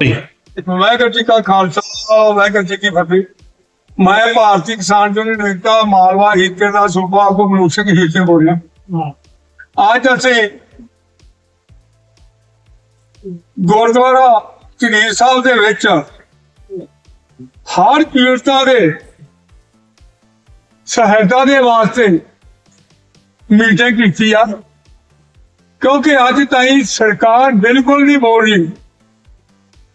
ਵਾਹਿਗੁਰੂ ਜੀ ਕਾ ਖਾਲਸਾ, ਵਾਹਿਗੁਰੂ ਜੀ ਕੀ ਫਤਿਹ। ਮੈਂ ਭਾਰਤੀ ਕਿਸਾਨ ਯੂਨੀਅਨ ਏਕਤਾ ਮਾਲਵਾ ਹੀਤੇ ਦਾ ਸੂਬਾ ਆਗੂ ਸਿੰਘ ਹੀਤੇ ਬੋਲ ਰਿਹਾ। ਅੱਜ ਅਸੀਂ ਗੁਰਦੁਆਰਾ ਝਨੀਰ ਸਾਹਿਬ ਦੇ ਵਿੱਚ ਹਰ ਪੀੜਤਾਂ ਦੇ ਸਹਾਇਤਾ ਦੇ ਵਾਸਤੇ ਮੀਟਿੰਗ ਕੀਤੀ ਆ, ਕਿਉਂਕਿ ਅੱਜ ਤਾਈਂ ਸਰਕਾਰ ਬਿਲਕੁਲ ਨਹੀਂ ਬੋਲ ਰਹੀ।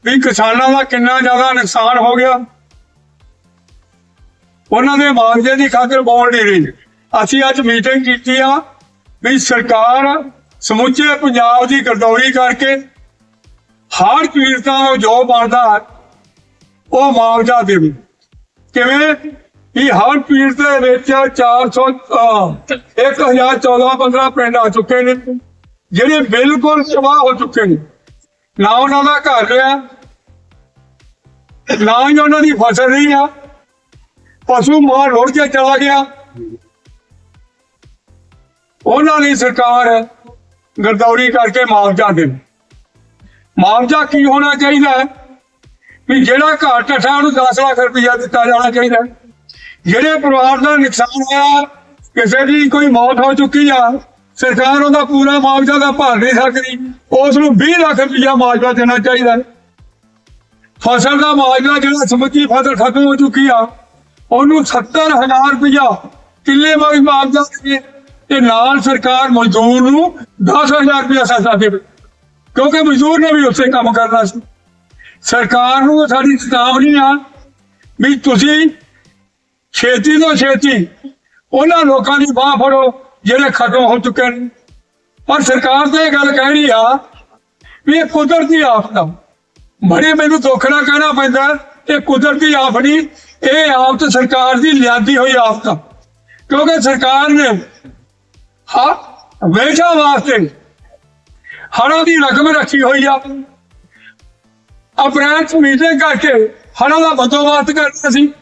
ਵੀ ਕਿਸਾਨਾਂ ਦਾ ਕਿੰਨਾ ਜ਼ਿਆਦਾ ਨੁਕਸਾਨ ਹੋ ਗਿਆ। ਉਹਨਾਂ ਦੇ ਮੁਆਵਜ਼ੇ ਦੀ ਖਾਤਰ ਬੋਲ ਨਹੀਂ ਰਹੀ। ਅਸੀਂ ਅੱਜ ਮੀਟਿੰਗ ਕੀਤੀ ਆ ਵੀ ਸਰਕਾਰ ਸਮੁੱਚੇ ਪੰਜਾਬ ਦੀ ਗਰਦੌਰੀ ਕਰਕੇ ਹਰ ਪੀੜਤਾਂ ਨੂੰ ਜੋ ਬਣਦਾ ਉਹ ਮੁਆਵਜ਼ਾ ਦੇਵੇ। ਕਿਵੇਂ? ਵੀ ਹਰ ਪੀੜਤ ਦੇ ਵਿੱਚ 400 ਅਹ, 1014 15 ਪਿੰਡ ਆ ਚੁੱਕੇ ਨੇ ਜਿਹੜੇ ਬਿਲਕੁਲ ਤਬਾਹ ਹੋ ਚੁੱਕੇ ਨੇ। ਨਾ ਉਹਨਾਂ ਦਾ ਘਰ ਰਿਹਾ ਨਾ ਹੀ ਉਹਨਾਂ ਦੀ ਫਸਲ ਰਹੀ ਆ। ਪਸ਼ੂ ਮਾਰ ਰੋੜ ਕੇ ਚਲਾ ਗਿਆ। ਉਹਨਾਂ ਲਈ ਸਰਕਾਰ ਗਰਦੌਰੀ ਕਰਕੇ ਮੁਆਵਜ਼ਾ ਦੇ ਮੁਆਵਜ਼ਾ ਕੀ ਹੋਣਾ ਚਾਹੀਦਾ ਹੈ? ਵੀ ਜਿਹੜਾ ਘਰ ਟੱਠਾ ਉਹਨੂੰ 10 ਲੱਖ ਰੁਪਇਆ ਦਿੱਤਾ ਜਾਣਾ ਚਾਹੀਦਾ ਜਿਹੜੇ ਪਰਿਵਾਰ ਦਾ ਨੁਕਸਾਨ ਹੋਇਆ, ਕਿਸੇ ਦੀ ਕੋਈ ਮੌਤ ਹੋ ਚੁੱਕੀ ਆ ਸਰਕਾਰ ਉਹਦਾ ਪੂਰਾ ਮੁਆਵਜ਼ਾ ਦਾ ਭਰ ਨਹੀਂ ਸਕਦੀ ਉਸ ਨੂੰ 20 ਲੱਖ ਰੁਪਇਆ ਮੁਆਵਜ਼ਾ ਦੇਣਾ ਚਾਹੀਦਾ। ਹੈ। ਫਸਲ ਦਾ ਮੁਆਵਜ਼ਾ ਜਿਹੜਾ ਸਮੁੱਚੀ ਫਸਲ ਖਤਮ ਹੋ ਚੁੱਕੀ ਆ, ਉਹਨੂੰ 70000 ਰੁਪਇਆ ਕਿੱਲੇ ਵਾਲੀ ਮੁਆਵਜ਼ਾ ਦੇਵੇ ਤੇ ਨਾਲ ਸਰਕਾਰ ਮਜ਼ਦੂਰ ਨੂੰ 10000 ਰੁਪਇਆ ਸਸਤਾ ਦੇਵੇ। ਕਿਉਂਕਿ ਮਜ਼ਦੂਰ ਨੇ ਵੀ ਉਸੇ ਕੰਮ ਕਰਨਾ ਸੀ। ਸਰਕਾਰ ਨੂੰ ਸਾਡੀ ਚੇਤਾਵਨੀ ਆ ਵੀ ਤੁਸੀਂ ਛੇਤੀ ਤੋਂ ਛੇਤੀ ਉਹਨਾਂ ਲੋਕਾਂ ਦੀ ਬਾਹ ਫੜੋ ਜਿਹੜੇ ਖਤਮ ਹੋ ਚੁੱਕੇ ਨੇ। ਪਰ ਸਰਕਾਰ ਤਾਂ ਇਹ ਗੱਲ ਕਹਿਣੀ ਆ ਵੀ ਇਹ ਕੁਦਰਤੀ ਆਫਤ ਆ। ਬੜੇ ਮੈਨੂੰ ਦੁੱਖ ਨਾਲ ਕਹਿਣਾ ਪੈਂਦਾ ਇਹ ਕੁਦਰਤੀ ਆਫਤ ਨਹੀਂ, ਇਹ ਆਫਤ ਸਰਕਾਰ ਦੀ ਲਿਆਂਦੀ ਹੋਈ ਆਫਤ ਆ। ਕਿਉਂਕਿ ਸਰਕਾਰ ਨੇ ਹਾਂ ਹਮੇਸ਼ਾ ਵਾਸਤੇ ਹੜ੍ਹਾਂ ਦੀ ਰਕਮ ਰੱਖੀ ਹੋਈ ਆ। ਅਪ੍ਰੈਲ ਚ ਮੀਟਿੰਗ ਕਰਕੇ ਹੜ੍ਹਾਂ ਦਾ ਬੰਦੋਬਸਤ ਕਰਨਾ ਸੀ।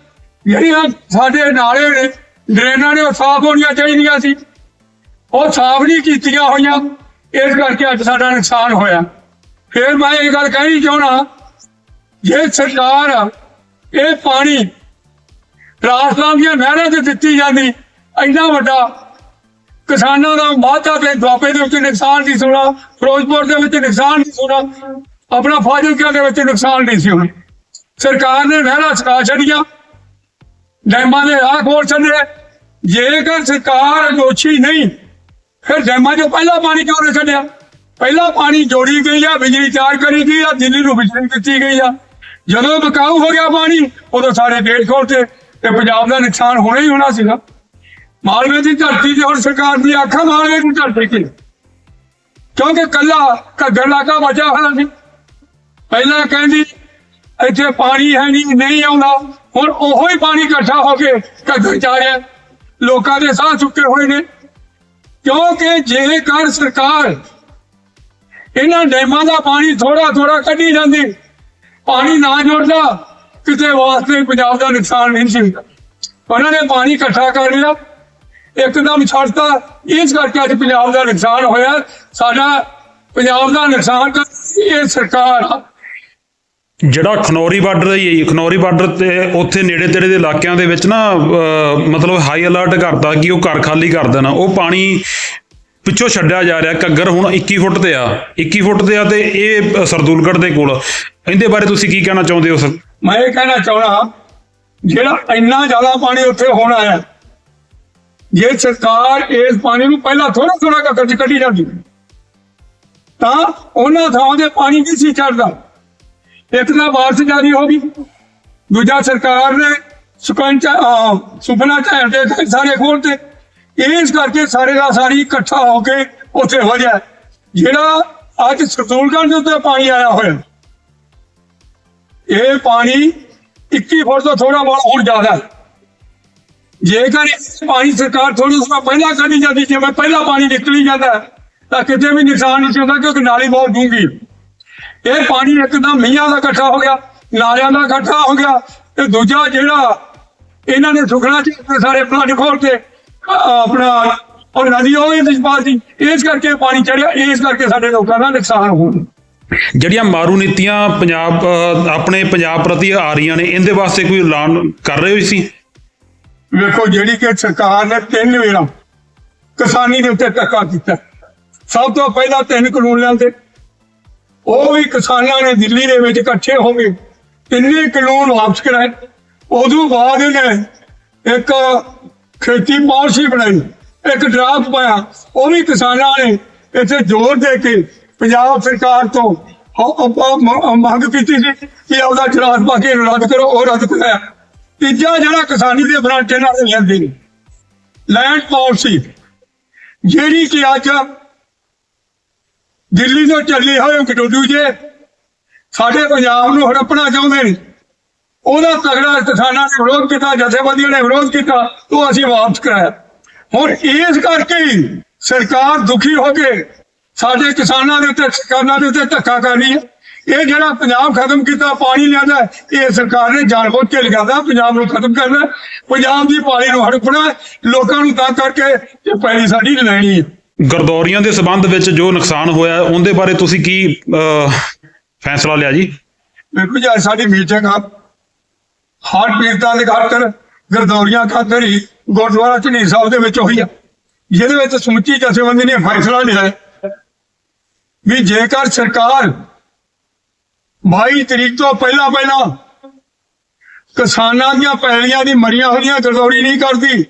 ਜਿਹੜੀਆਂ ਸਾਡੇ ਨਾਲੇ ਨੇ, ਡਰੇਨਾਂ ਨੇ ਉਹ ਸਾਫ਼ ਹੋਣੀਆਂ ਚਾਹੀਦੀਆਂ ਸੀ। ਉਹ ਸਾਫ਼ ਨਹੀਂ ਕੀਤੀਆਂ ਹੋਈਆਂ। ਇਸ ਕਰਕੇ ਅੱਜ ਸਾਡਾ ਨੁਕਸਾਨ ਹੋਇਆ। ਫਿਰ ਮੈਂ ਇਹ ਗੱਲ ਕਹਿਣੀ ਚਾਹਣਾ ਜੇ ਸਰਕਾਰ ਇਹ ਪਾਣੀ ਰਾਜਸਥਾਨ ਦੀਆਂ ਨਹਿਰਾਂ ਤੇ ਦਿੱਤੀ ਜਾਂਦੀ, ਇੰਨਾ ਵੱਡਾ ਕਿਸਾਨਾਂ ਦਾ ਵਾਧਾ ਤੇ ਦੁਆਬੇ ਦੇ ਵਿੱਚ ਨੁਕਸਾਨ ਨਹੀਂ ਸੁਣਾ ਫਿਰੋਜ਼ਪੁਰ ਦੇ ਵਿੱਚ ਨੁਕਸਾਨ ਨਹੀਂ ਸੁਣਾ ਆਪਣਾ ਫਾਜ਼ਿਲਕਾ ਦੇ ਵਿੱਚ ਨੁਕਸਾਨ ਨਹੀਂ ਸੀ ਹੋਣਾ। ਸਰਕਾਰ ਨੇ ਨਹਿਰਾਂ ਸੁਕਾ ਛੱਡੀਆਂ, ਡੈਮਾਂ ਦੇ ਰਾਹ ਖੋਲ ਛੱਡੇ। ਜੇਕਰ ਸਰਕਾਰ ਦੋਸ਼ੀ ਨਹੀਂ ਫਿਰ ਡੈਮਾਂ 'ਚੋਂ ਪਹਿਲਾਂ ਪਾਣੀ ਕਿਉਂ ਨਹੀਂ ਛੱਡਿਆ? ਪਹਿਲਾਂ ਪਾਣੀ ਜੋੜੀ ਗਈ ਆ, ਬਿਜਲੀ ਤਿਆਰ ਕਰੀ ਗਈ ਆ, ਦਿੱਲੀ ਨੂੰ ਬਿਜਲੀ ਦਿੱਤੀ ਗਈ ਆ। ਜਦੋਂ ਬਕਾਊ ਹੋ ਗਿਆ ਪਾਣੀ, ਉਦੋਂ ਸਾਰੇ ਗੇਟ ਖੋਲਤੇ ਤੇ ਪੰਜਾਬ ਦਾ ਨੁਕਸਾਨ ਹੋਣਾ ਹੀ ਹੋਣਾ ਸੀਗਾ। ਮਾਲਵੇ ਦੀ ਧਰਤੀ ਤੇ ਹੁਣ ਸਰਕਾਰ ਦੀ ਅੱਖਾਂ ਮਾਲਵੇ ਦੀ ਧਰਤੀ ਕੀ ਕਿਉਂਕਿ ਕੱਲਾ ਘੱਗਰ ਇਲਾਕਾ ਬਚਿਆ ਹੋਇਆ ਸੀ। ਪਹਿਲਾਂ ਕਹਿੰਦੀ, ਇੱਥੇ ਪਾਣੀ ਹੈ ਨਹੀਂ ਨਹੀਂ ਆਉਂਦਾ। ਹੁਣ ਉਹੋ ਹੀ ਪਾਣੀ ਇਕੱਠਾ ਹੋ ਕੇ ਘੱਗਰ ਜਾ ਰਿਹਾ ਲੋਕਾਂ ਦੇ ਸਾਹ ਚੁੱਕੇ ਹੋਏ ਨੇ। ਕਿਉਂਕਿ ਜੇਕਰ ਸਰਕਾਰ, ਇਹਨਾਂ ਡੈਮਾਂ ਦਾ ਪਾਣੀ ਥੋੜਾ ਥੋੜਾ ਕੱਢੀ ਜਾਂਦੀ, ਪਾਣੀ ਨਾ ਜੋੜਦਾ ਕਿਤੇ ਵਾਸਤੇ ਪੰਜਾਬ ਦਾ ਨੁਕਸਾਨ ਨਹੀਂ ਸੀ ਉਹਨਾਂ ਨੇ ਪਾਣੀ ਇਕੱਠਾ ਕਰ ਲਿਆ, ਇੱਕਦਮ ਛੱਡਤਾ। ਇਸ ਕਰਕੇ ਅੱਜ ਪੰਜਾਬ ਦਾ ਨੁਕਸਾਨ ਹੋਇਆ। ਸਾਡਾ ਪੰਜਾਬ ਦਾ ਨੁਕਸਾਨ ਇਹ ਸਰਕਾਰ ਆ ਜਿਹੜਾ ਖਨੌਰੀ ਬਾਰਡਰ ਹੀ ਹੈ ਖਨੌਰੀ ਬਾਰਡਰ ਤੇ ਉੱਥੇ ਨੇੜੇ ਤੇੜੇ ਦੇ ਇਲਾਕਿਆਂ ਦੇ ਵਿੱਚ ਨਾ ਮਤਲਬ ਹਾਈ ਅਲਰਟ ਕਰਤਾ ਕਿ ਉਹ ਘਰ ਖਾਲੀ ਕਰ ਦੇਣਾ। ਉਹ ਪਾਣੀ ਪਿੱਛੋਂ ਛੱਡਿਆ ਜਾ ਰਿਹਾ, ਘੱਗਰ ਹੁਣ 21 ਫੁੱਟ ਤੇ ਆ। 21 ਫੁੱਟ ਤੇ ਆ ਤੇ ਇਹ ਸਰਦੂਲਗੜ੍ਹ ਦੇ ਕੋਲ। ਇਹਦੇ ਬਾਰੇ ਤੁਸੀਂ ਕੀ ਕਹਿਣਾ ਚਾਹੁੰਦੇ ਹੋ, ਸਰ? ਮੈਂ ਇਹ ਕਹਿਣਾ ਚਾਹਣਾ ਜਿਹੜਾ ਇੰਨਾ ਜ਼ਿਆਦਾ ਪਾਣੀ ਉੱਥੇ ਹੋਣਾ ਹੈ, ਜੇ ਸਰਕਾਰ ਇਸ ਪਾਣੀ ਨੂੰ ਪਹਿਲਾਂ ਥੋੜਾ ਥੋੜਾ ਕੱਕਰ ਚ ਕੱਢੀ ਜਾਂਦੀ, ਤਾਂ ਉਹਨਾਂ ਥਾਵਾਂ ਤੇ ਪਾਣੀ ਨਹੀਂ ਸੀ ਛੱਡਦਾ ਇੱਕ ਤਾਂ ਬਾਰਿਸ਼ ਜ਼ਿਆਦੀ ਹੋ ਗਈ। ਦੂਜਾ ਸਰਕਾਰ ਨੇ ਸੁਕੰਚ ਸੁਪਨਾ ਝੈਲ ਦੇ ਸਾਰੇ ਖੋਲਤੇ ਇਸ ਕਰਕੇ ਸਾਰੇ ਦਾ ਸਾਰੀ ਇਕੱਠਾ ਹੋ ਕੇ ਉੱਥੇ ਹੋ ਗਿਆ। ਜਿਹੜਾ ਅੱਜ ਸਰਦੂਲਗੜ੍ਹ ਦੇ ਉੱਤੇ ਪਾਣੀ ਆਇਆ ਹੋਇਆ, ਇਹ ਪਾਣੀ 21 ਫੁੱਟ ਤੋਂ ਥੋੜਾ ਬਹੁਤ ਹੁਣ ਜ਼ਿਆਦਾ। ਜੇਕਰ ਪਾਣੀ ਸਰਕਾਰ ਥੋੜਾ ਥੋੜਾ ਪਹਿਲਾਂ ਕੱਢੀ ਜਾਂਦੀ, ਜਿਵੇਂ ਪਹਿਲਾਂ ਪਾਣੀ ਨਿਕਲੀ ਜਾਂਦਾ, ਤਾਂ ਕਿਤੇ ਵੀ ਨੁਕਸਾਨ ਨਹੀਂ ਸੀ ਹੁੰਦਾ, ਕਿਉਂਕਿ ਨਾਲੀ ਬਹੁਤ ਡੂੰਘੀ ਇਹ ਪਾਣੀ ਇੱਕਦਮ ਮੀਂਹਾਂ ਦਾ ਇਕੱਠਾ ਹੋ ਗਿਆ ਨਾਲਿਆਂ ਦਾ ਇਕੱਠਾ ਹੋ ਗਿਆ ਤੇ ਦੂਜਾ ਜਿਹੜਾ ਇਹਨਾਂ ਨੇ ਸੁਖਣਾ ਚ ਸਾਰੇ ਪਲਾਟ ਖੋਲ ਕੇ ਆਪਣਾ ਔਰ ਨਦੀ ਉਹ ਇੰਤਜ਼ਾਰ ਸੀ ਇਸ ਕਰਕੇ ਪਾਣੀ ਚੜਿਆ ਇਸ ਕਰਕੇ ਸਾਡੇ ਲੋਕਾਂ ਦਾ ਨੁਕਸਾਨ ਹੋਣ ਜਿਹੜੀਆਂ ਮਾਰੂ ਨੀਤੀਆਂ ਪੰਜਾਬ ਆਪਣੇ ਪੰਜਾਬ ਪ੍ਰਤੀ ਆ ਰਹੀਆਂ ਨੇ ਇਹਦੇ ਵਾਸਤੇ ਕੋਈ ਐਲਾਨ ਕਰ ਰਹੇ ਹੋ ਸੀ ਵੇਖੋ ਜਿਹੜੀ ਕਿ ਸਰਕਾਰ ਨੇ ਤਿੰਨ ਵੇਰਾਂ ਕਿਸਾਨੀ ਦੇ ਉੱਤੇ ਧੱਕਾ ਕੀਤਾ। ਸਭ ਤੋਂ ਪਹਿਲਾਂ ਤਿੰਨ ਕਾਨੂੰਨ ਲਿਆਂਦੇ ਉਹ ਵੀ ਕਿਸਾਨਾਂ ਨੇ ਦਿੱਲੀ ਦੇ ਵਿੱਚ ਇਕੱਠੇ ਹੋ ਕੇ ਤਿੰਨੇ ਕਾਨੂੰਨ ਵਾਪਸ ਕਰਾਏ। ਉਦੋਂ ਬਾਅਦ ਇਹਨੇ ਇੱਕ ਖੇਤੀ ਪਾਲਿਸੀ ਬਣਾਈ, ਇੱਕ ਡਰਾਫਟ ਪਾਇਆ। ਉਹ ਵੀ ਕਿਸਾਨਾਂ ਨੇ ਇੱਥੇ ਜ਼ੋਰ ਦੇ ਕੇ ਪੰਜਾਬ ਸਰਕਾਰ ਤੋਂ ਮੰਗ ਕੀਤੀ ਸੀ ਕਿ ਉਹਦਾ ਡਰਾਫਟ ਪਾ ਕੇ ਰੱਦ ਕਰੋ, ਉਹ ਰੱਦ ਕਰਾਇਆ। ਤੀਜਾ ਜਿਹੜਾ ਕਿਸਾਨੀ ਦੇ ਬਰਾਂਟੇ ਨਾਲ ਲੈਂਦੇ ਨੇ ਲੈਂਡ ਪਾਲਿਸੀ ਜਿਹੜੀ ਕਿ ਅੱਜ ਦਿੱਲੀ ਤੋਂ ਚੱਲੀ ਹੋਏ ਕਟੋਡੂ ਜੇ ਸਾਡੇ ਪੰਜਾਬ ਨੂੰ ਹੜੱਪਣਾ ਚਾਹੁੰਦੇ ਨੇ। ਉਹਦਾ ਤਗੜਾ ਕਿਸਾਨਾਂ ਨੇ ਵਿਰੋਧ ਕੀਤਾ, ਜਥੇਬੰਦੀਆਂ ਨੇ ਵਿਰੋਧ ਕੀਤਾ, ਉਹ ਅਸੀਂ ਵਾਪਸ ਕਰਾਇਆ। ਹੁਣ ਇਸ ਕਰਕੇ ਹੀ ਸਰਕਾਰ ਦੁਖੀ ਹੋ ਕੇ ਸਾਡੇ ਕਿਸਾਨਾਂ ਦੇ ਉੱਤੇ, ਕਿਸਾਨਾਂ ਦੇ ਉੱਤੇ ਧੱਕਾ ਕਰ ਰਹੀ ਹੈ। ਇਹ ਜਿਹੜਾ ਪੰਜਾਬ ਖਤਮ ਕੀਤਾ, ਪਾਣੀ ਲਿਆਂਦਾ, ਇਹ ਸਰਕਾਰ ਨੇ ਜਾਣਬੁੱਝ ਕੇ ਲਿਆਂਦਾ, ਪੰਜਾਬ ਨੂੰ ਖਤਮ ਕਰਨਾ। ਪੰਜਾਬ ਦੀ ਪਾਣੀ ਨੂੰ ਹੜਪਣਾ, ਲੋਕਾਂ ਨੂੰ ਤਾਂ ਕਰਕੇ ਇਹ ਪੈਲੀ ਸਾਡੀ ਲੈਣੀ ਹੈ। ਗਰਦੌਰੀਆਂ ਦੇ ਸਬੰਧ ਵਿੱਚ ਜੋ ਨੁਕਸਾਨ ਹੋਇਆ, ਉਹਦੇ ਬਾਰੇ ਤੁਸੀਂ ਕੀ ਫੈਸਲਾ ਲਿਆ ਜੀ? ਵੇਖੋ ਜੀ ਸਾਡੀ ਮੀਟਿੰਗ ਆ। ਹਾਰਟ ਪੀੜਤਾਂ ਦੇ ਖਾਤਰ ਗਰਦੌਰੀਆਂ ਖਾਤਰ ਹੀ ਗੁਰਦੁਆਰਾ ਝਨੀਰ ਸਾਹਿਬ ਦੇ ਵਿੱਚ ਹੋਈ ਆ। ਜਿਹਦੇ ਵਿੱਚ ਸਮੁੱਚੀ ਜਥੇਬੰਦੀ ਨੇ ਫੈਸਲਾ ਲਿਆ ਵੀ ਜੇਕਰ ਸਰਕਾਰ 22 ਤਰੀਕ ਤੋਂ ਪਹਿਲਾਂ ਪਹਿਲਾਂ ਕਿਸਾਨਾਂ ਦੀਆਂ ਪੈਲੀਆਂ ਦੀ ਮਰੀਆਂ ਹੋਈਆਂ ਗਰਦੌਰੀ ਨਹੀਂ ਕਰਦੀ,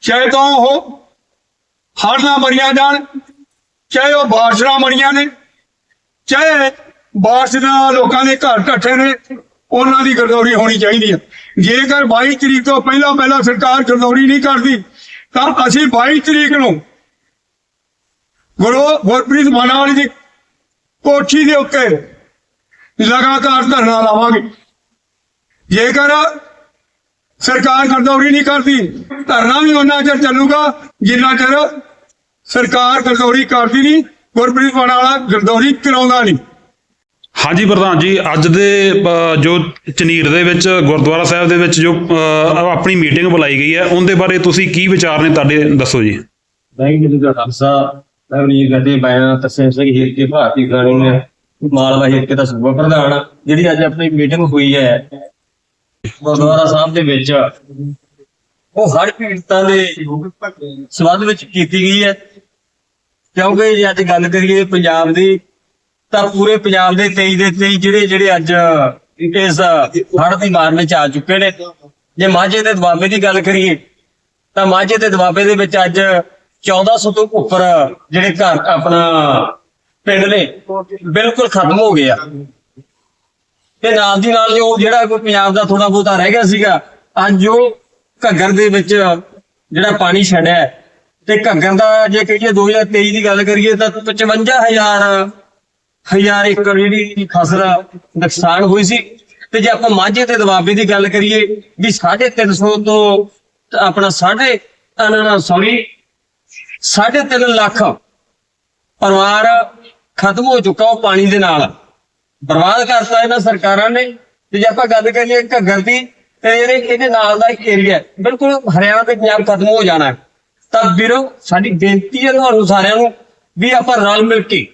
ਚਾਹੇ ਤਾਂ ਉਹ ਹੜ੍ਹ ਨਾਲ ਮਰੀਆਂ ਜਾਣ, ਚਾਹੇ ਉਹ ਬਾਰਿਸ਼ ਨਾਲ ਮਰੀਆਂ ਨੇ, ਚਾਹੇ ਬਾਰਿਸ਼ ਨਾਲ ਲੋਕਾਂ ਦੇ ਘਰ ਢੱਠੇ ਨੇ, ਉਹਨਾਂ ਦੀ ਗਰਦੌਰੀ ਹੋਣੀ ਚਾਹੀਦੀ ਹੈ। ਜੇਕਰ 22 ਤਰੀਕ ਤੋਂ ਪਹਿਲਾਂ ਪਹਿਲਾਂ ਸਰਕਾਰ ਗਰਦੌਰੀ ਨਹੀਂ ਕਰਦੀ, ਤਾਂ ਅਸੀਂ 22 ਤਰੀਕ ਨੂੰ ਗੁਰੂ ਗੁਰਪ੍ਰੀਤ ਮਾਨਾਵਾਲੀ ਦੀ ਕੋਠੀ ਦੇ ਉੱਤੇ ਲਗਾਤਾਰ ਧਰਨਾ ਲਾਵਾਂਗੇ। ਜੇਕਰ ਸਰਕਾਰ ਗਰਦੌਰੀ ਨਹੀਂ ਕਰਦੀ ਧਰਨਾ ਵੀ ਉਹਨਾਂ ਚਿਰ ਚੱਲੂਗਾ ਜਿੰਨਾ ਚਿਰ ਸਰਕਾਰ ਗਰਦੌਰੀ ਕਰਦੀ ਨਹੀਂ ਗੁਰਪ੍ਰੀਤ ਮਾਨਾਵਾਲਾ ਗਰਦੌਰੀ ਕਰਾਉਂਦਾ ਨਹੀਂ ਹਾਂਜੀ ਪ੍ਰਧਾਨ ਜੀ ਅੱਜ ਦੇ ਜੋ ਚਨੀਰ ਦੇ ਵਿੱਚ ਗੁਰਦੁਆਰਾ ਸਾਹਿਬ ਦੇ ਵਿੱਚ ਜੋ ਆਪਣੀ ਮੀਟਿੰਗ ਬੁਲਾਈ ਗਈ ਹੈ ਉਹਦੇ ਬਾਰੇ ਤੁਸੀਂ ਕੀ ਵਿਚਾਰ ਨੇ ਤੁਹਾਡੇ ਦੱਸੋ ਜੀ ਵਾਹਿਗੁਰੂ ਜੀ ਕਾ ਖਾਲਸਾ ਵਾਹਿਗੁਰੂ ਕੀ ਸਿੰਘ ਹੀਰ ਕੇ ਭਾਰਤੀ ਮਾਲਵਾ ਹੀਰ ਦਾ ਸੂਬਾ ਪ੍ਰਧਾਨ। ਜਿਹੜੀ ਅੱਜ ਆਪਣੀ ਮੀਟਿੰਗ ਹੋਈ ਹੈ ਗੁਰਦੁਆਰਾ ਸਾਹਿਬ ਦੇ ਵਿੱਚ ਉਹ ਹੜ੍ਹ ਪੀੜਤਾਂ ਦੇ ਸਬੰਧ ਵਿੱਚ ਕੀਤੀ ਗਈ ਹੈ। ਕਿਉਂਕਿ ਜੇ ਅੱਜ ਗੱਲ ਕਰੀਏ ਪੰਜਾਬ ਦੀ, ਤਾਂ ਪੂਰੇ ਪੰਜਾਬ ਦੇ 23 ਦੇ 23 ਜਿਹੜੇ ਜਿਹੜੇ ਅੱਜ ਇਸ ਹੜ੍ਹ ਦੀ ਮਾਰ ਵਿੱਚ ਆ ਚੁੱਕੇ ਨੇ। ਜੇ ਮਾਝੇ ਤੇ ਦੁਆਬੇ ਦੀ ਗੱਲ ਕਰੀਏ, ਤਾਂ ਮਾਝੇ ਤੇ ਦੁਆਬੇ ਦੇ ਵਿੱਚ ਅੱਜ 1400 ਤੋਂ ਉੱਪਰ ਜਿਹੜੇ ਘਰ ਆਪਣਾ ਪਿੰਡ ਨੇ, ਬਿਲਕੁਲ ਖਤਮ ਹੋ ਗਏ ਆ। ਤੇ ਨਾਲ ਦੀ ਨਾਲ ਜੋ ਜਿਹੜਾ ਕੋਈ ਪੰਜਾਬ ਦਾ ਥੋੜਾ ਬਹੁਤਾ ਰਹਿ ਗਿਆ ਸੀਗਾ, ਅੱਜ ਉਹ ਘੱਗਰ ਦੇ ਵਿੱਚ ਜਿਹੜਾ ਪਾਣੀ ਛੱਡਿਆ ਤੇ ਘੱਗਰ ਦਾ ਜੇ ਕਹੀਏ 2023 ਦੀ ਗੱਲ ਕਰੀਏ ਤਾਂ 55000 ਹਜ਼ਾਰ ਏਕੜ ਜਿਹੜੀ ਫਸਲ ਨੁਕਸਾਨ ਹੋਈ ਸੀ। ਤੇ ਜੇ ਆਪਾਂ ਮਾਝੇ ਤੇ ਦਬਾਬੇ ਦੀ ਗੱਲ ਕਰੀਏ ਵੀ 350 ਤੋਂ ਆਪਣਾ ਸਾਢੇ ਸੌਰੀ ਸਾਢੇ ਤਿੰਨ ਲੱਖ ਪਰਿਵਾਰ ਖਤਮ ਹੋ ਚੁੱਕਾ ਉਹ ਪਾਣੀ ਦੇ ਨਾਲ। ਬਰਬਾਦ ਕਰਤਾ ਇਹਨਾਂ ਸਰਕਾਰਾਂ ਨੇ। ਤੇ ਜੇ ਆਪਾਂ ਗੱਲ ਕਰੀਏ ਘੱਗਰ ਦੀ ਤੇ ਜਿਹੜੇ ਇਹਦੇ ਨਾਲ ਦਾ ਇੱਕ ਏਰੀਆ ਬਿਲਕੁਲ ਹਰਿਆਣਾ ਤੇ ਪੰਜਾਬ ਖਤਮ ਹੋ ਜਾਣਾ ਤਾਂ ਵੀਰੋ, ਸਾਡੀ ਬੇਨਤੀ ਹੈ ਤੁਹਾਨੂੰ ਸਾਰਿਆਂ ਨੂੰ ਵੀ ਆਪਾਂ ਰਲ ਮਿਲ ਕੇ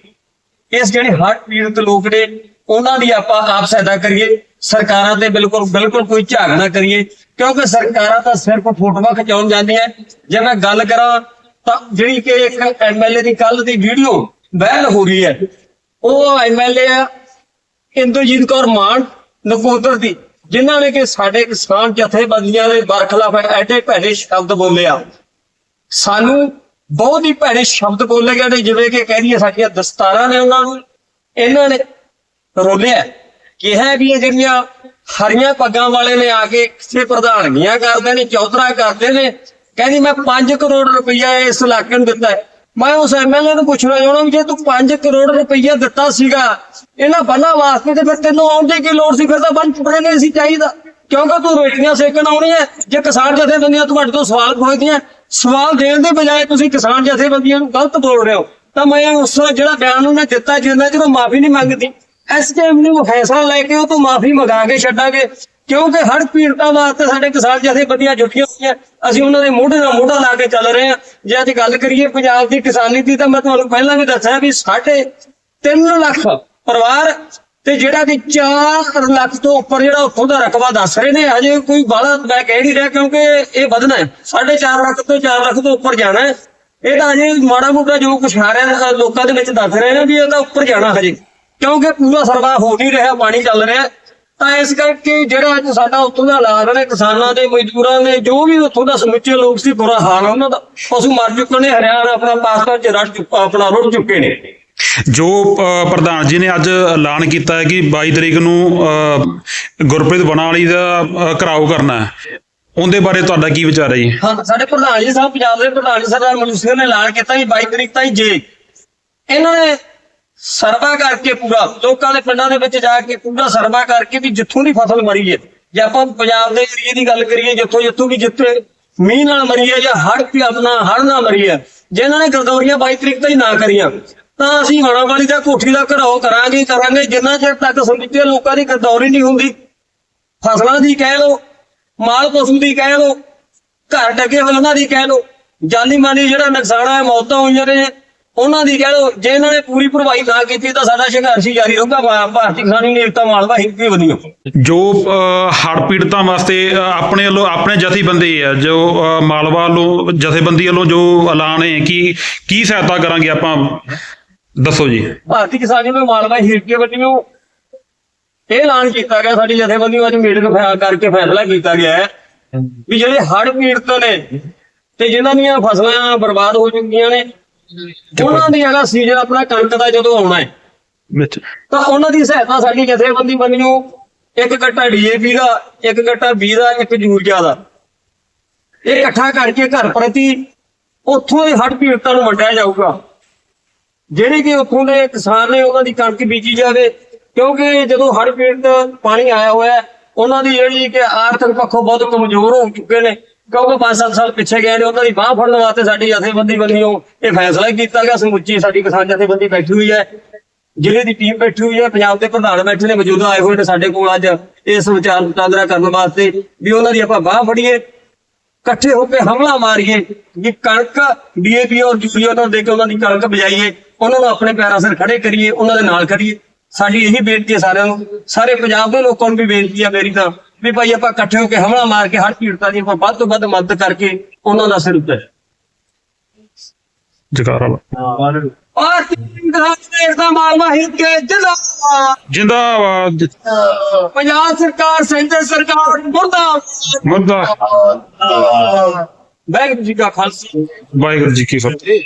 ਇਸ ਜਿਹੜੇ ਹੜ੍ਹ ਪੀੜਤ ਲੋਕ ਨੇ, ਉਹਨਾਂ ਦੀ ਆਪਾਂ ਆਪ ਸਹਾਇਤਾ ਕਰੀਏ। ਸਰਕਾਰਾਂ ਤੇ ਬਿਲਕੁਲ ਬਿਲਕੁਲ ਕੋਈ ਝਾਕ ਨਾ ਕਰੀਏ। ਕਿਉਂਕਿ ਸਰਕਾਰਾਂ ਤਾਂ ਸਿਰਫ ਫੋਟੋਆਂ ਖਿਚਾਉਣ ਜਾਂਦੀਆਂ। ਜੇ ਮੈਂ ਗੱਲ ਕਰਾਂ, ਤਾਂ ਜਿਹੜੀ ਕਿ ਇੱਕ ਐਮਐਲਏ ਦੀ ਕੱਲ ਦੀ ਵੀਡੀਓ ਵਾਇਰਲ ਹੋ ਰਹੀ ਹੈ, ਉਹ ਐਮਐਲਏ ਆ ਇੰਦਰਜੀਤ ਕੌਰ ਮਾਨ, ਨਕੋਦਰ ਦੀ, ਜਿਨ੍ਹਾਂ ਨੇ ਕਿ ਸਾਡੇ ਕਿਸਾਨ ਜਥੇਬੰਦੀਆਂ ਦੇ ਬਰਖਲਾਫ ਐਡੇ ਭੈੜੇ ਸ਼ਬਦ ਬੋਲਿਆ ਸਾਨੂੰ ਬਹੁਤ ਹੀ ਭੈੜੇ ਸ਼ਬਦ ਬੋਲੇ ਗਏ ਨੇ, ਜਿਵੇਂ ਕਿ ਕਹਿ ਦਈਏ ਸਾਡੀਆਂ ਦਸਤਾਰਾਂ ਨੇ ਉਹਨਾਂ ਨੂੰ। ਇਹਨਾਂ ਨੇ ਰੋਲਿਆ ਕਿਹਾ ਵੀ ਇਹ ਜਿਹੜੀਆਂ ਹਰੀਆਂ ਪੱਗਾਂ ਵਾਲੇ ਨੇ ਆ ਕੇ ਕਿਸੇ ਪ੍ਰਧਾਨਗੀਆਂ ਕਰਦੇ ਨੇ, ਚੌਧਰਾ ਕਰਦੇ ਨੇ, ਕਹਿੰਦੀ ਮੈਂ 5 ਕਰੋੜ ਰੁਪਈਆ ਇਸ ਇਲਾਕੇ ਨੂੰ ਦਿੱਤਾ ਹੈ। ਮੈਂ ਉਸ ਐਮਐਲਏ ਨੂੰ ਪੁੱਛਣਾ ਚਾਹੁੰਦਾ ਵੀ ਜੇ ਤੂੰ 5 ਕਰੋੜ ਰੁਪਈਆ ਦਿੱਤਾ ਸੀਗਾ, ਇਹਨਾਂ ਬੰਨਾਂ ਵਾਸਤੇ ਤੇ ਫਿਰ ਤੈਨੂੰ ਆਉਣ ਦੀ ਕੀ ਲੋੜ ਸੀ? ਫਿਰ ਤਾਂ ਬੰਨ ਟੁੱਟਣੇ ਨਹੀਂ ਸੀ ਚਾਹੀਦਾ। ਕਿਉਂਕਿ ਤੂੰ ਰੋਟੀਆਂ ਸੇਕਣ ਆਉਣੀਆਂ ਜੇ ਕਿਸਾਨ ਜਥੇਬੰਦੀਆਂ ਤੁਹਾਡੇ ਤੋਂ ਸਵਾਲ ਪੁੱਛਦੀਆਂ, ਸਵਾਲ ਦੇਣ ਦੇ ਬਜਾਏ ਤੁਸੀਂ ਕਿਸਾਨ ਜਥੇਬੰਦੀਆਂ ਨੂੰ ਗਲਤ ਬੋਲ ਰਹੇ ਹੋ। ਤਾਂ ਮੈਂ ਉਸ ਜਿਹੜਾ ਬਿਆਨ ਉਹਨੇ ਦਿੱਤਾ ਜਿੰਨਾ ਜਦੋਂ ਮਾਫੀ ਨਹੀਂ ਮੰਗਦੀ ਐਸਡੀਐਮ ਨੇ ਉਹ ਫੈਸਲਾ ਲੈ ਕੇ ਉਹ ਤੋਂ ਮਾਫੀ ਮੰਗਾ ਕੇ ਛੱਡਾਂਗੇ। ਕਿਉਂਕਿ ਹੜ ਪੀੜਤਾਂ ਵਾਸਤੇ ਸਾਡੇ ਕਿਸਾਨ ਜਥੇਬੰਦੀਆਂ ਜੁਟੀਆਂ ਹੋਈਆਂ। ਅਸੀਂ ਉਹਨਾਂ ਦੇ ਮੋਢੇ ਨਾਲ ਮੋਢਾ ਲਾ ਕੇ ਚੱਲ ਰਹੇ ਹਾਂ। ਜੇ ਅੱਜ ਗੱਲ ਕਰੀਏ ਪੰਜਾਬ ਦੀ ਕਿਸਾਨੀ ਦੀ, ਤਾਂ ਮੈਂ ਤੁਹਾਨੂੰ ਪਹਿਲਾਂ ਵੀ ਦੱਸਿਆ ਵੀ ਸਾਡੇ 3 ਲੱਖ ਪਰਿਵਾਰ ਤੇ ਜਿਹੜਾ ਕਿ 4 ਲੱਖ ਤੋਂ ਉੱਪਰ ਜਿਹੜਾ ਉੱਥੋਂ ਦਾ ਰਕਬਾ ਦੱਸ ਰਹੇ ਨੇ। ਹਜੇ ਕੋਈ ਬਾਹਲਾ ਮੈਂ ਕਹਿ ਨਹੀਂ ਰਿਹਾ ਕਿਉਂਕਿ ਇਹ ਵਧਣਾ ਹੈ। 4.5 ਲੱਖ ਤੋਂ 4 ਲੱਖ ਤੋਂ ਉੱਪਰ ਜਾਣਾ ਹੈ। ਇਹ ਤਾਂ ਹਜੇ ਮਾੜਾ ਮੋਟਾ ਜੋ ਕੁਛ ਆ ਰਿਹਾ ਲੋਕਾਂ ਦੇ ਵਿੱਚ ਦੱਸ ਰਹੇ ਨੇ ਵੀ ਇਹ ਤਾਂ ਉੱਪਰ ਜਾਣਾ ਹਜੇ। ਕਿਉਂਕਿ ਪੂਰਾ ਸਰਵਾ ਹੋ ਨਹੀਂ ਰਿਹਾ, ਪਾਣੀ ਚੱਲ ਰਿਹਾ। ਤਾਂ ਇਸ ਕਰਕੇ ਜਿਹੜਾ ਅੱਜ ਸਾਡਾ ਉੱਥੋਂ ਦਾ ਹਾਲਾਤ ਨੇ ਕਿਸਾਨਾਂ ਦੇ ਮਜ਼ਦੂਰਾਂ ਦੇ ਜੋ ਵੀ ਉੱਥੋਂ ਦਾ ਸਮੁੱਚੇ ਲੋਕ ਸੀ ਬੁਰਾ ਹਾਲ ਉਹਨਾਂ ਦਾ। ਪਸ਼ੂ ਮਰ ਚੁੱਕੇ ਨੇ ਹਰਿਆਣਾ ਆਪਣਾ ਪਾਕਿਸਤਾਨ ਚ ਚੁੱਕਾ ਆਪਣਾ ਰੁੜ ਚੁੱਕੇ ਨੇ। ਜੋ ਪ੍ਰਧਾਨ ਜੀ ਨੇ ਅੱਜ ਐਲਾਨ ਕੀਤਾ ਹੈ ਕਿ 22 ਤਰੀਕ ਨੂੰ ਗੁਰਪ੍ਰੀਤ ਬਨਾਲੀ ਦਾ ਘਰਾਓ ਕਰਨਾ ਹੈ। ਉਹਦੇ ਬਾਰੇ ਤੁਹਾਡਾ ਕੀ ਵਿਚਾਰ ਹੈ ਜੀ? ਹਾਂ ਸਾਡੇ ਪ੍ਰਧਾਨ ਜੀ ਸਾਹਿਬ ਪੰਜਾਬ ਦੇ ਪ੍ਰਧਾਨ ਜੀ ਸਰਦਾਰ ਮਨੂ ਸਿੰਘ ਨੇ ਐਲਾਨ ਕੀਤਾ ਵੀ 22 ਤਰੀਕ ਤਾਈਂ ਜੇ। ਇਹਨਾਂ ਨੇ ਸਰਵਾ ਕਰਕੇ ਪੂਰਾ, ਲੋਕਾਂ ਦੇ ਪਿੰਡਾਂ ਦੇ ਵਿੱਚ ਜਾ ਕੇ ਪੂਰਾ ਸਰਵਾ ਕਰਕੇ ਵੀ ਜਿੱਥੋਂ ਦੀ ਫਸਲ ਮਰੀ ਹੈ। ਜੇ ਆਪਾਂ ਪੰਜਾਬ ਦੇ ਏਰੀਏ ਦੀ ਗੱਲ ਕਰੀਏ, ਜਿੱਥੋਂ ਜਿੱਥੋਂ ਵੀ ਜਿੱਥੇ ਮੀਂਹ ਨਾਲ ਮਰੀ ਹੈ ਜਾਂ ਹੜ੍ਹ ਵੀ ਆਪਣਾ ਹੜ੍ਹ ਨਾਲ ਮਰੀ ਹੈ, ਜੇ ਇਹਨਾਂ ਨੇ ਗਰਦੌਰੀਆਂ 22 ਤਰੀਕ ਤਾਈਂ ਨਾ ਕਰੀਆਂ, ਤਾਂ ਅਸੀਂ ਮਾਣਾ ਵਾਲੀ ਦਾ ਕੋਠੀ ਦਾ ਘਰਾਓ ਕਰਾਂਗੇ ਕਰਾਂਗੇ, ਜਿੰਨਾ ਚਿਰ ਤੱਕ ਸਮੁੱਚੇ ਲੋਕਾਂ ਦੀ ਗਰਦੌਰੀ ਨਹੀਂ ਹੁੰਦੀ, ਫਸਲਾਂ ਦੀ ਕਹਿ ਲਓ, ਮਾਲ ਪਸ਼ੂ ਦੀ ਕਹਿ ਲਓ, ਘਰ ਡੱਗੇ ਹੋਏ ਉਹਨਾਂ ਦੀ ਕਹਿ ਲਓ ਜਾਨੀ ਮਾਨੀ ਜਿਹੜਾ ਨੁਕਸਾਨ ਹੈ ਮੌਤਾਂ ਹੋਈਆਂ ਨੇ ਉਹਨਾਂ ਦੀ ਕਹਿ ਲਓ ਜੇ ਇਹਨਾਂ ਨੇ ਪੂਰੀ ਭਰਵਾਈ ਨਾ ਕੀਤੀ ਤਾਂ ਸਾਡਾ ਸੰਘਰਸ਼ ਹੀ ਜਾਰੀ ਰਹੂਗਾ ਭਾ- ਭਾਰਤੀ ਕਿਸਾਨੀ ਨੇਤਾ ਮਾਲਵਾ ਹਿੰਦੀ ਵਧੀਓ ਜੋ ਅ, ਹੜ੍ਹ ਪੀੜਤਾਂ ਵਾਸਤੇ ਅ, ਆਪਣੇ ਵੱਲੋਂ ਆਪਣੇ ਜਥੇਬੰਦੀ ਹੈ ਜੋ ਅ, ਮਾਲਵਾ ਵੱਲੋਂ ਜਥੇਬੰਦੀ ਵੱਲੋਂ ਜੋ ਐਲਾਨ ਹੈ ਕਿ ਕੀ ਸਹਾਇਤਾ ਕਰਾਂਗੇ ਆਪਾਂ? ਦੱਸੋ ਜੀ। ਭਾਰਤੀ ਕਿਸਾਨੀ ਨੂੰ ਮਾਲਵਾ ਹਿਰਕੇ ਵਧੀਓ ਇਹ ਐਲਾਨ ਕੀਤਾ ਗਿਆ ਸਾਡੀ ਜਥੇਬੰਦੀ ਅੱਜ ਮੀਟਿੰਗ ਫੈ- ਕਰਕੇ ਫੈਸਲਾ ਕੀਤਾ ਗਿਆ ਹੈ ਵੀ ਜਿਹੜੇ ਹੜ੍ਹ ਪੀੜਤ ਨੇ ਤੇ ਜਿਨ੍ਹਾਂ ਦੀਆਂ ਫਸਲਾਂ ਬਰਬਾਦ ਹੋ ਚੁੱਕੀਆਂ ਨੇ ਉਹਨਾਂ ਦੀ ਜਗ੍ਹਾ ਸੀਜ਼ਨ ਆਪਣਾ ਕਣਕ ਦਾ ਜਦੋਂ ਆਉਣਾ ਹੈ। ਵਿੱਚ। ਤਾਂ ਉਹਨਾਂ ਦੀ ਸਹਾਇਤਾ ਸਾਡੀ ਜਥੇਬੰਦੀ ਬਣੀਓ ਇੱਕ ਗੱਟਾ ਡੀਏਪੀ ਦਾ ਇੱਕ ਗੱਟਾ ਬੀ ਦਾ ਇੱਕ ਯੂਰੀਆ ਦਾ। ਇਹ ਇਕੱਠਾ ਕਰਕੇ ਘਰ ਪ੍ਰਤੀ ਉੱਥੋਂ ਦੇ ਹੱਡ ਪੀੜਤਾਂ ਨੂੰ ਵੰਡਿਆ ਜਾਊਗਾ। ਜਿਹੜੇ ਕਿ ਉੱਥੋਂ ਦੇ ਕਿਸਾਨ ਨੇ ਉਹਨਾਂ ਦੀ ਕਣਕ ਬੀਜੀ ਜਾਵੇ ਕਿਉਂਕਿ ਜਦੋਂ ਹੜ੍ਹ ਪੀੜਤ ਪਾਣੀ ਆਇਆ ਹੋਇਆ ਉਹਨਾਂ ਦੀ ਜਿਹੜੀ ਕਿ ਆਰਥਿਕ ਪੱਖੋਂ ਬਹੁਤ ਕਮਜ਼ੋਰ ਹੋ ਚੁੱਕੇ ਨੇ। ਕਿਉਂਕਿ 5-7 ਸਾਲ ਪਿੱਛੇ ਗਏ ਨੇ, ਉਹਨਾਂ ਦੀ ਬਾਹ ਫੜਨ ਵਾਸਤੇ ਸਾਡੀ ਜਥੇਬੰਦੀ ਵੱਲੋਂ ਇਹ ਫੈਸਲਾ ਕੀਤਾ ਗਿਆ, ਸਮੁੱਚੀ ਸਾਡੀ ਕਿਸਾਨ ਜਥੇਬੰਦੀ ਬੈਠੀ ਹੋਈ ਹੈ, ਜ਼ਿਲ੍ਹੇ ਦੀ ਟੀਮ ਬੈਠੀ ਹੋਈ ਹੈ, ਪੰਜਾਬ ਦੇ ਪ੍ਰਧਾਨ ਬੈਠੇ ਨੇ, ਮੌਜੂਦਾ ਆਏ ਹੋਏ ਨੇ ਸਾਡੇ ਕੋਲ ਅੱਜ ਇਸ ਵਿਚਾਰ ਵਟਾਂਦਰਾ ਕਰਨ ਵਾਸਤੇ ਵੀ ਉਹਨਾਂ ਦੀ ਆਪਾਂ ਬਾਹ ਫੜੀਏ, ਇਕੱਠੇ ਹੋ ਕੇ ਹਮਲਾ ਮਾਰੀਏ ਕਿ ਕਣਕ ਡੀਏਪੀ ਔਰ ਯੂਰੀਆ ਨੂੰ ਦੇ ਕੇ ਉਹਨਾਂ ਦੀ ਕਣਕ ਬਜਾਈਏ ਉਹਨਾਂ ਨੂੰ ਆਪਣੇ ਪੈਰਾਂ ਸਿਰ ਖੜੇ ਕਰੀਏ, ਉਹਨਾਂ ਦੇ ਨਾਲ ਕਰੀਏ ਸਾਡੀ ਇਹੀ ਬੇਨਤੀ ਹੈ ਸਾਰਿਆਂ ਨੂੰ, ਸਾਰੇ ਪੰਜਾਬ ਦੇ ਲੋਕਾਂ ਨੂੰ ਵੀ ਬੇਨਤੀ ਹੈ ਮੇਰੀ ਤਾਂ। ਵੀ ਭਾਈ ਆਪਾਂ ਇਕੱਠੇ ਹੋ ਕੇ ਹਮਲਾ ਮਾਰ ਕੇ ਹਰ ਪੀੜਤਾਂ ਦੀ ਆਪਾਂ ਵੱਧ ਤੋਂ ਵੱਧ ਮਦਦ ਕਰਕੇ ਉਹਨਾਂ ਦਾ ਸਿਰ ਉੱਤੇ। ਜਕਾਰਾ। ਔਰ ਕਿਸਾਨ ਦੇਸ਼ ਦਾ ਮਾਲਵਾ ਹਿੱਤ ਕੇ ਜਿੰਦਾਬਾਦ। ਜਿੰਦਾਬਾਦ। ਪੰਜਾਬ ਸਰਕਾਰ ਸੈਂਟਰ ਸਰਕਾਰ ਮੁਰਦਾਬਾਦ। ਮੁਰਦਾ ਵਾਹਿਗੁਰੂ ਜੀ ਕਾ ਖਾਲਸਾ। ਵਾਹਿਗੁਰੂ ਜੀ ਕੀ ਫਤਿਹ।